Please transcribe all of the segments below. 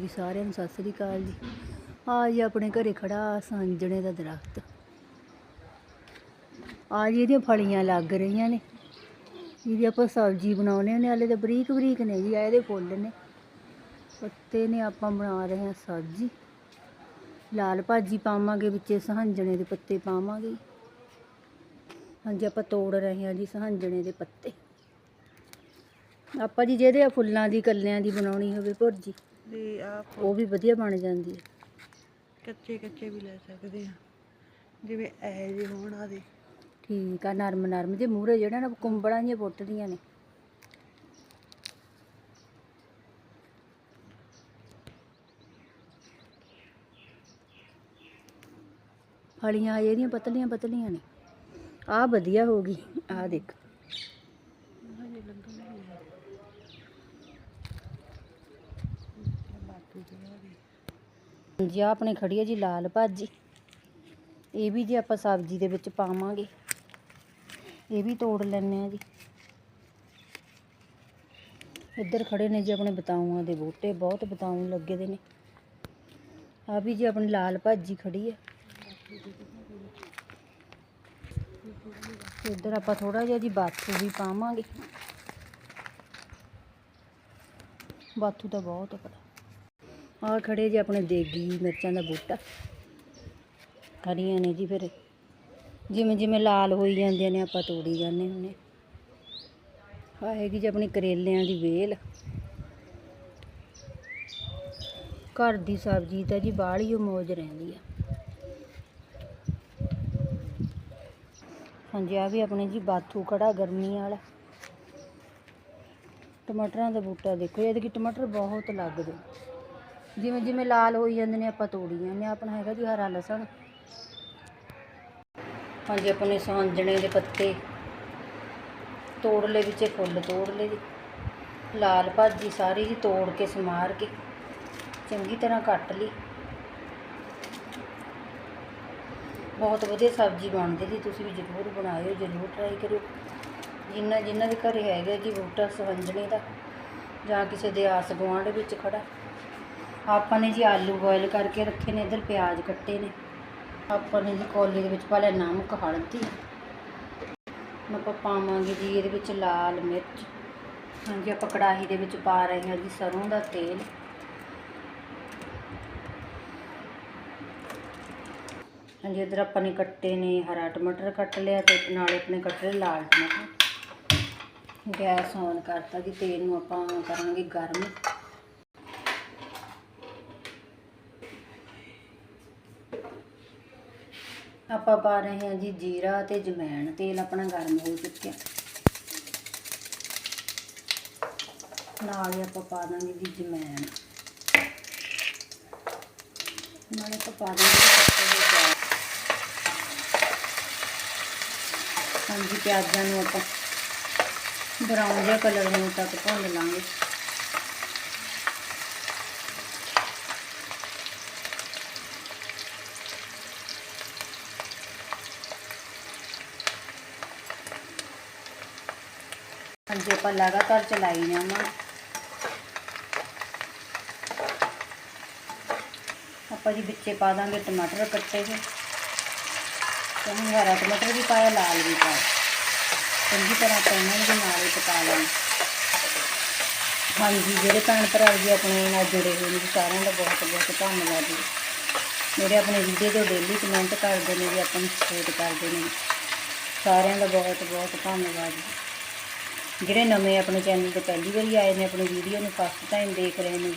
ਜੀ, ਸਾਰਿਆਂ ਨੂੰ ਸਤਿ ਸ੍ਰੀ ਅਕਾਲ ਜੀ। ਆ ਜੀ, ਆਪਣੇ ਘਰੇ ਖੜਾ ਸੰਜਣੇ ਦਾ ਦਰਖਤ। ਆ ਜੀ, ਇਹਦੀਆਂ ਫਲੀਆਂ ਲੱਗ ਰਹੀਆਂ ਨੇ। ਜਿਹਦੀ ਆਪਾਂ ਸਬਜ਼ੀ ਬਣਾਉਣੇ ਨੇ ਹਾਲੇ ਤਾਂ ਬਰੀਕ ਬਰੀਕ ਨੇ ਜੀ ਆ ਇਹਦੇ ਫੁੱਲ ਨੇ। ਪੱਤੇ ਨੇ, ਆਪਾਂ ਬਣਾ ਰਹੇ ਹਾਂ ਸਬਜ਼ੀ। ਲਾਲ ਭਾਜੀ ਪਾਵਾਂਗੇ ਵਿੱਚੇ ਸਹੰਜਣੇ ਦੇ ਪੱਤੇ ਪਾਵਾਂਗੇ। ਹਾਂਜੀ, ਆਪਾਂ ਤੋੜ ਰਹੇ ਹਾਂ ਜੀ ਸਹੰਜਣੇ ਦੇ ਪੱਤੇ। ਆਪਾਂ ਜੀ, ਜਿਹਦੇ ਫੁੱਲਾਂ ਦੀ, ਕੱਲਿਆਂ ਦੀ ਬਣਾਉਣੀ ਹੋਵੇ, ਭੁਰਜੀ। ਤੇ ਆ ਉਹ ਵੀ ਵਧੀਆ ਬਣ ਜਾਂਦੀ ਹੈ। ਕੱਚੇ ਕੱਚੇ ਵੀ ਲੈ ਸਕਦੇ ਆ। ਜਿਵੇਂ ਇਹ ਜਿਹੇ ਹੋਣ ਆ ਦੇ ਠੀਕ ਆ ਨਰਮ ਨਰਮ ਜੇ ਮੂਹਰੇ ਜਿਹੜਾ ਨਾ ਕੁੰਬੜਾਂ ਜਿਹੀਆਂ ਪੁੱਟਦੀਆਂ ਨੇ। ਫਲੀਆਂ ਇਹਦੀਆਂ ਪਤਲੀਆਂ ਪਤਲੀਆਂ ਨੇ। ਆ ਵਧੀਆ ਹੋ ਗਈ। ਆ ਦੇਖ ਹਜੇ ਲੱਗਣ ਨਹੀਂ ਬਾਕੀ ਜਿਹੜਾ ਵੀ ਜੀ ਆਹ ਆਪਣੇ ਖੜੀ ਹੈ ਜੀ ਲਾਲ ਭਾਜੀ। ਇਹ ਵੀ ਜੀ ਆਪਾਂ ਸਬਜ਼ੀ ਦੇ ਵਿੱਚ ਪਾਵਾਂਗੇ। ਇਹ ਵੀ ਤੋੜ ਲੈਣੇ ਆ ਜੀ। ਇੱਧਰ ਖੜੇ ਨੇ ਜੀ ਆਪਣੇ ਬਤਾਊਆਂ ਦੇ ਬੂਟੇ, ਬਹੁਤ ਬਤਾਊ ਲੱਗੇ ਦੇ ਨੇ। ਆ ਵੀ ਜੀ ਆਪਣੀ ਲਾਲ ਭਾਜੀ ਖੜੀ ਹੈ ਇੱਧਰ ਆਪਾਂ ਥੋੜਾ ਜਿਹਾ ਜੀ ਬਾਥੂ ਵੀ ਪਾਵਾਂਗੇ। ਬਾਥੂ ਤਾਂ ਬਹੁਤ ਬੜਾ ਆ ਖੜੇ ਜੀ ਆਪਣੇ ਦੇਗੀ ਮਿਰਚਾਂ ਦਾ ਬੂਟਾ। ਖੜੀਆਂ ਨੇ ਜੀ ਫਿਰ। ਜਿਵੇਂ ਜਿਵੇਂ ਲਾਲ ਹੋਈ ਜਾਂਦੀਆਂ ਨੇ, ਆਪਾਂ ਤੋੜੀ ਜਾਂਦੇ ਹੁੰਨੇ ਆਹ ਹੈਗੀ ਜੀ ਆਪਣੀ ਕਰੇਲਿਆਂ ਦੀ ਵੇਲ। ਘਰ ਦੀ ਸਬਜ਼ੀ ਤਾਂ ਜੀ ਬਾਹਲੀ ਓ ਮੌਜ ਰਹਿੰਦੀ ਆ। ਹਾਂਜੀ ਆ ਵੀ ਆਪਣੇ ਜੀ ਬਾਥੂ ਖੜਾ ਗਰਮੀ ਵਾਲਾ। ਟਮਾਟਰਾਂ ਦਾ ਬੂਟਾ ਦੇਖੋ ਇਹਦੇ ਕੀ ਟਮਾਟਰ ਬਹੁਤ ਲੱਗਦੇ। ਜਿਵੇਂ ਜਿਵੇਂ ਲਾਲ ਹੋਈ ਜਾਂਦੇ ਨੇ ਆਪਾਂ ਤੋੜੀ ਜਾਂਦੇ ਹਾਂ। ਆਪਣਾ ਹੈਗਾ ਜੀ ਹਰਾ ਲਸਣ। ਹਾਂਜੀ ਆਪਣੇ ਸਾਂਜਣੇ ਦੇ ਪੱਤੇ ਤੋੜ ਲਏ ਵਿੱਚੇ, ਫੁੱਲ ਤੋੜ ਲਏ ਜੀ। ਲਾਲ ਭਾਜੀ ਸਾਰੀ ਜੀ ਤੋੜ ਕੇ ਸਮਾਰ ਕੇ ਚੰਗੀ ਤਰ੍ਹਾਂ ਕੱਟ ਲਈ। ਬਹੁਤ ਵਧੀਆ ਸਬਜ਼ੀ ਬਣਦੀ ਸੀ ਤੁਸੀਂ ਵੀ ਜ਼ਰੂਰ ਬਣਾਇਓ, ਜ਼ਰੂਰ ਟਰਾਈ ਕਰਿਓ। ਜਿੰਨਾ ਜਿਨ੍ਹਾਂ ਦੇ ਘਰੇ ਹੈਗਾ ਜੀ ਬੂਟਾ ਸਵੰਜਣੇ ਦਾ, ਜਾਂ ਕਿਸੇ ਦੇ ਆਸ ਗੁਆਂਢ ਵਿੱਚ ਖੜਾ। ਆਪਾਂ ਨੇ ਜੀ ਆਲੂ ਬੋਇਲ ਕਰਕੇ ਰੱਖੇ ਨੇ, ਇੱਧਰ ਪਿਆਜ਼ ਕੱਟੇ ਨੇ। ਆਪਾਂ ਨੇ ਜੀ ਕੋਲੀ ਦੇ ਵਿੱਚ ਪਾ ਲਿਆ ਨਮਕ ਹਲਦੀ, ਹੁਣ ਆਪਾਂ ਪਾਵਾਂਗੇ ਜੀ ਇਹਦੇ ਵਿੱਚ ਲਾਲ ਮਿਰਚ। ਹਾਂਜੀ ਆਪਾਂ ਕੜਾਹੀ ਦੇ ਵਿੱਚ ਪਾ ਰਹੇ ਹਾਂ ਜੀ ਸਰੋਂ ਦਾ ਤੇਲ। ਹਾਂਜੀ ਇੱਧਰ ਆਪਾਂ ਨੇ ਕੱਟੇ ਨੇ ਹਰਾ ਟਮਾਟਰ ਕੱਟ ਲਿਆ ਤੇ ਨਾਲੇ ਆਪਣੇ ਕੱਟ ਲਏ ਲਾਲ ਟਮਾਟਰ। ਗੈਸ ਔਨ ਕਰਤਾ ਜੀ, ਤੇਲ ਨੂੰ ਆਪਾਂ ਕਰਾਂਗੇ ਗਰਮ। ਆਪਾਂ ਪਾ ਰਹੇ ਹਾਂ ਜੀ ਜੀਰਾ ਤੇ ਜਮੈਣ ਤੇਲ ਆਪਣਾ ਗਰਮ ਹੋ ਚੁੱਕਿਆ। ਨਾਲ ਹੀ ਆਪਾਂ ਪਾ ਦਾਂਗੇ ਜੀ ਜਮੈਣ। ਨਾਲੇ ਆਪਾਂ ਪਾ ਦਾਂਗੇ ਜੀ ਕੱਟੇ ਪਿਆਜ਼। ਹਾਂਜੀ, ਪਿਆਜ਼ਾਂ ਨੂੰ ਆਪਾਂ ਬਰਾਊਨ ਜਿਹਾ ਕਲਰ ਹੋਣ ਤੱਕ ਭੁੰਨ ਲਾਂਗੇ। ਜੇ ਆਪਾਂ ਲਗਾਤਾਰ ਚਲਾਈ ਜਾਵਾਂ ਆਪਾਂ ਜੀ ਵਿੱਚੇ ਪਾ ਦਾਂਗੇ ਟਮਾਟਰ ਕੱਟੇ ਹੋਏ ਤੇ ਹੁਣ ਹਰਾ ਟਮਾਟਰ ਵੀ ਪਾਇਆ, ਲਾਲ ਵੀ ਪਾਇਆ। ਚੰਗੀ ਤਰ੍ਹਾਂ ਆਪਾਂ ਇਹਨਾਂ ਨੂੰ ਨਾਲ ਹੀ ਪਕਾ ਲਾਂਗੇ। ਹਾਂਜੀ, ਜਿਹੜੇ ਭੈਣ ਭਰਾ ਜੀ ਆਪਣੇ ਨਾਲ ਜੁੜੇ ਹੋਏ ਨੇ ਜੀ ਸਾਰਿਆਂ ਦਾ ਬਹੁਤ ਬਹੁਤ ਧੰਨਵਾਦ ਜੀ। ਮੇਰੇ ਆਪਣੇ ਵੀਡੀਓ ਤੋਂ ਡੇਲੀ ਕਮੈਂਟ ਕਰਦੇ ਨੇ ਜੀ, ਆਪਾਂ ਨੂੰ ਸਪੋਰਟ ਕਰਦੇ ਨੇ। ਸਾਰਿਆਂ ਦਾ ਬਹੁਤ ਬਹੁਤ ਧੰਨਵਾਦ ਜੀ। ਜਿਹੜੇ ਨਵੇਂ ਆਪਣੇ ਚੈਨਲ ਤੇ ਪਹਿਲੀ ਵਾਰੀ ਆਏ ਨੇ, ਆਪਣੀ ਵੀਡੀਓ ਨੂੰ ਫਸਟ ਟਾਈਮ ਦੇਖ ਰਹੇ ਨੇ,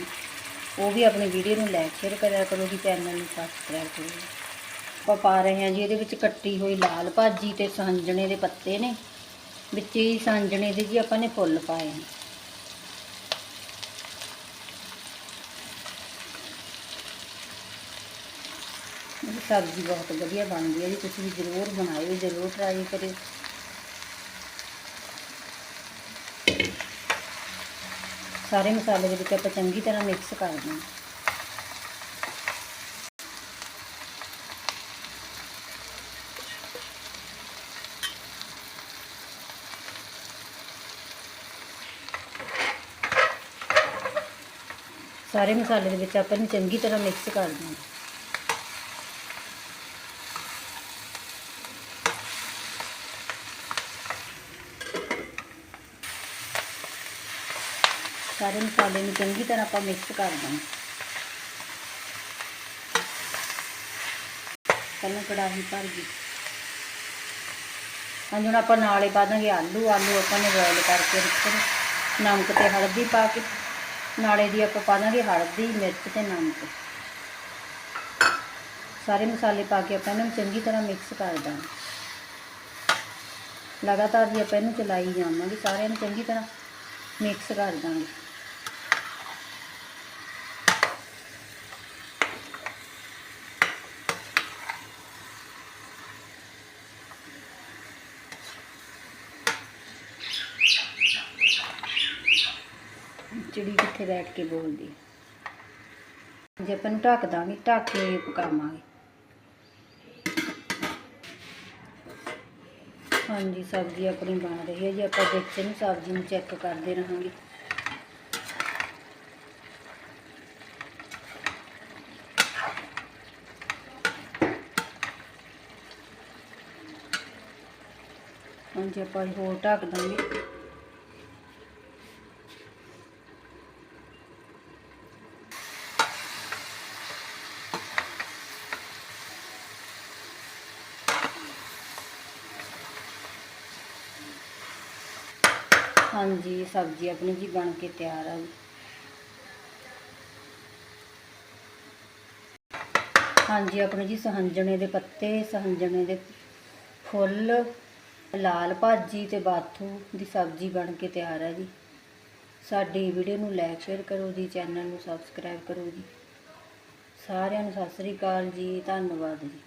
ਉਹ ਵੀ ਆਪਣੀ ਵੀਡੀਓ ਨੂੰ ਲਾਈਕ ਸ਼ੇਅਰ ਕਰਿਆ ਕਰੋ ਜੀ ਚੈਨਲ ਨੂੰ ਸਬਸਕ੍ਰਾਈਬ ਕਰੋ ਆਪਾਂ ਪਾ ਰਹੇ ਹਾਂ ਜੀ, ਇਹਦੇ ਵਿੱਚ ਕੱਟੀ ਹੋਈ ਲਾਲ ਭਾਜੀ ਤੇ ਸਾਂਜਣੇ ਦੇ ਪੱਤੇ ਨੇ, ਵਿੱਚ ਹੀ ਸਾਂਜਣੇ ਦੇ ਜੀ ਆਪਾਂ ਨੇ ਫੁੱਲ ਪਾਏ ਨੇ। ਸਬਜ਼ੀ ਬਹੁਤ ਵਧੀਆ ਬਣਦੀ ਹੈ ਜੀ, ਤੁਸੀਂ ਵੀ ਜ਼ਰੂਰ ਬਣਾਇਓ, ਜ਼ਰੂਰ ਟਰਾਈ ਕਰਿਓ। ਸਾਰੇ ਮਸਾਲੇ ਦੇ ਵਿੱਚ ਆਪਾਂ ਚੰਗੀ ਤਰ੍ਹਾਂ ਮਿਕਸ ਕਰ ਦਿੰਦੇ ਸਾਰੇ ਮਸਾਲੇ ਦੇ ਵਿੱਚ ਆਪਾਂ ਨੂੰ ਚੰਗੀ ਤਰ੍ਹਾਂ ਮਿਕਸ ਕਰ ਦੇਣਾ ਸਾਰੇ ਮਸਾਲੇ ਨੂੰ ਚੰਗੀ ਤਰ੍ਹਾਂ ਆਪਾਂ ਮਿਕਸ ਕਰ ਦਾਂਗੇ ਪਹਿਲਾਂ ਕੜਾਹੀ ਭਰ ਗਈ। ਹਾਂਜੀ ਹੁਣ ਆਪਾਂ ਨਾਲੇ ਪਾ ਦਾਂਗੇ ਆਲੂ। ਆਲੂ ਆਪਾਂ ਨੇ ਬੋਇਲ ਕਰਕੇ ਰੱਖੇ ਨਮਕ ਤੇ ਹਲਦੀ ਪਾ ਕੇ। ਨਾਲੇ ਦੀ ਆਪਾਂ ਪਾ ਦਾਂਗੇ ਹਲਦੀ, ਮਿਰਚ ਤੇ ਨਮਕ। ਸਾਰੇ ਮਸਾਲੇ ਪਾ ਕੇ ਆਪਾਂ ਇਹਨਾਂ ਨੂੰ ਚੰਗੀ ਤਰ੍ਹਾਂ ਮਿਕਸ ਕਰ ਦਾਂਗੇ ਲਗਾਤਾਰ ਜੀ ਆਪਾਂ ਇਹਨੂੰ ਚਲਾਈ ਜਾਵਾਂਗੇ। ਸਾਰਿਆਂ ਨੂੰ ਚੰਗੀ ਤਰ੍ਹਾਂ ਮਿਕਸ ਕਰ ਦਾਂਗੇ। ਚਿੜੀ ਕਿੱਥੇ ਬੈਠ ਕੇ ਬੋਲਦੀ ਜੇ ਆਪਾਂ ਨੂੰ ਢੱਕ ਦਾਂਗੇ, ਢੱਕ ਕੇ ਪਕਾਵਾਂਗੇ। ਹਾਂਜੀ, ਸਬਜ਼ੀ ਆਪਣੀ ਬਣ ਰਹੀ ਹੈ ਜੀ। ਆਪਾਂ ਵਿੱਚ ਨੂੰ ਸਬਜ਼ੀ ਨੂੰ ਚੈੱਕ ਕਰਦੇ ਰਹਾਂਗੇ। ਹਾਂਜੀ ਆਪਾਂ ਹੋਰ ਢੱਕ ਦਾਂਗੇ। ਹਾਂਜੀ, ਸਬਜ਼ੀ ਆਪਣੀ ਜੀ ਬਣ ਕੇ ਤਿਆਰ ਆ। ਜੀ ਹਾਂਜੀ, ਆਪਣੇ ਜੀ ਸਹੰਜਣੇ ਦੇ ਪੱਤੇ, ਸਹੰਜਣੇ ਦੇ ਫੁੱਲ, ਲਾਲ ਭਾਜੀ ਤੇ ਬਾਥੂ ਦੀ ਸਬਜ਼ੀ ਬਣ ਕੇ ਤਿਆਰ ਹੈ ਜੀ। ਸਾਡੀ ਵੀਡੀਓ ਨੂੰ ਲਾਈਕ ਸ਼ੇਅਰ ਕਰੋ ਜੀ ਚੈਨਲ ਨੂੰ ਸਬਸਕ੍ਰਾਈਬ ਕਰੋ ਜੀ। ਸਾਰਿਆਂ ਨੂੰ ਸਤਿ ਸ੍ਰੀ ਅਕਾਲ ਜੀ, ਧੰਨਵਾਦ ਜੀ।